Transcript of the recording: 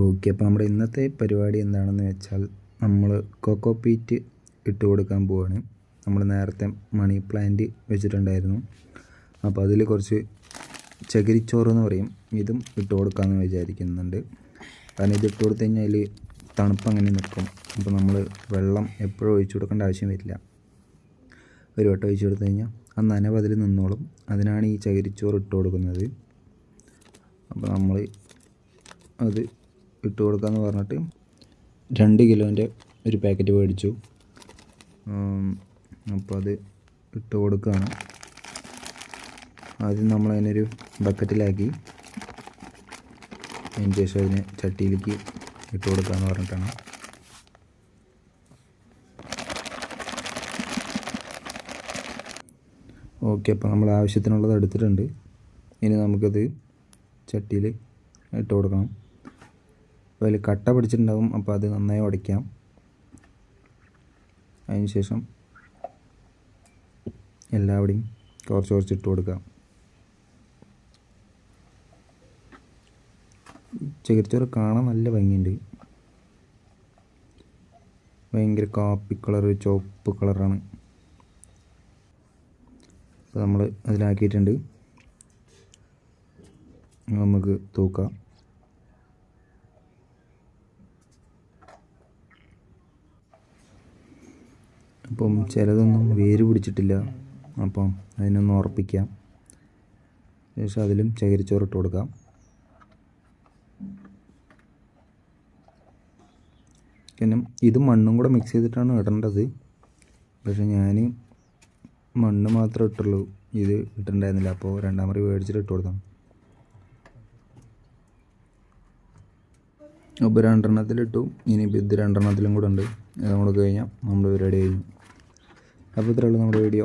Okay അപ്പോൾ നമ്മുടെ ഇന്നത്തെ പരിപാടി എന്താണെന്ന് വെച്ചാൽ നമ്മൾ കൊക്കോ പീറ്റ് ഇട്ട് കൊടുക്കാൻ പോവാണ്. നമ്മൾ നേരത്തെ മണി പ്ലാന്റ് വെച്ചിട്ടുണ്ടായിരുന്നു. അപ്പോൾ അതിൽ കുറച്ച് ചകിരിച്ചോറ് എന്ന് പറയും. ഇതും ഇട്ട് കൊടുക്കാമെന്ന് വിചാരിക്കുന്നുണ്ട്. കാരണം ഇത് ഇട്ട് കൊടുത്തു കഴിഞ്ഞാൽ തണുപ്പ് അങ്ങനെ നിൽക്കും. അപ്പോൾ നമ്മൾ വെള്ളം എപ്പോഴും ഒഴിച്ചു കൊടുക്കേണ്ട ആവശ്യം വരില്ല. ഒരു വട്ടം ഒഴിച്ചു കൊടുത്തു കഴിഞ്ഞാൽ ആ നനവ് അതിൽ നിന്നോളും. അതിനാണ് ഈ ചകിരിച്ചോറ് ഇട്ട് കൊടുക്കുന്നത്. അപ്പോൾ നമ്മൾ അത് ഇട്ട് കൊടുക്കാമെന്ന് പറഞ്ഞിട്ട് രണ്ട് കിലോന്റെ ഒരു പാക്കറ്റ് മേടിച്ചു. അപ്പോൾ അത് ഇട്ട് കൊടുക്കുകയാണ് ആദ്യം നമ്മൾ അതിനൊരു ബക്കറ്റിലാക്കി. അതിന് ശേഷം അതിനെ ചട്ടിയിലേക്ക് ഇട്ട് കൊടുക്കാമെന്ന് പറഞ്ഞിട്ടാണ്. ഓക്കെ അപ്പോൾ നമ്മൾ ആവശ്യത്തിനുള്ളത് എടുത്തിട്ടുണ്ട്. ഇനി നമുക്കത് ചട്ടിയിൽ ഇട്ട് കൊടുക്കണം. അപ്പോൾ അതിൽ കട്ട പിടിച്ചിട്ടുണ്ടാകും അപ്പോൾ അത് നന്നായി ഉടയ്ക്കാം. അതിന് ശേഷം എല്ലാവിടെയും കുറച്ച് കുറച്ച് ഇട്ട് കൊടുക്കാം. ചകിരിച്ചോറ് കാണാൻ നല്ല ഭംഗിയുണ്ട്. ഭയങ്കര കാപ്പി കളർ ചുവപ്പ് കളറാണ്. അപ്പോൾ നമ്മൾ അതിലാക്കിയിട്ടുണ്ട്. നമുക്ക് തൂക്കാം. അപ്പം ചിലതൊന്നും വേര് പിടിച്ചിട്ടില്ല. അപ്പം അതിനൊന്ന് ഉറപ്പിക്കാം. ശേഷം അതിലും ചകിരിച്ചോറ് ഇട്ട് കൊടുക്കാം. പിന്നെ ഇത് മണ്ണും കൂടെ മിക്സ് ചെയ്തിട്ടാണ് ഇടേണ്ടത്. പക്ഷേ ഞാൻ മണ്ണ് മാത്രമേ ഇട്ടുള്ളൂ. ഇത് ഇട്ടിട്ടുണ്ടായിരുന്നില്ല. അപ്പോൾ രണ്ടാം മുറി മേടിച്ചിട്ട് ഇട്ട് കൊടുക്കാം. അപ്പോൾ രണ്ടെണ്ണത്തിലിട്ടു. ഇനിയിപ്പോൾ ഇത് രണ്ടെണ്ണത്തിലും കൂടെ ഉണ്ട്. അതും കൂടെ കഴിഞ്ഞാൽ നമ്മൾ റെഡി കഴിഞ്ഞു. അപ്പോൾ ഇത്രയുള്ളൂ നമ്മുടെ വീഡിയോ.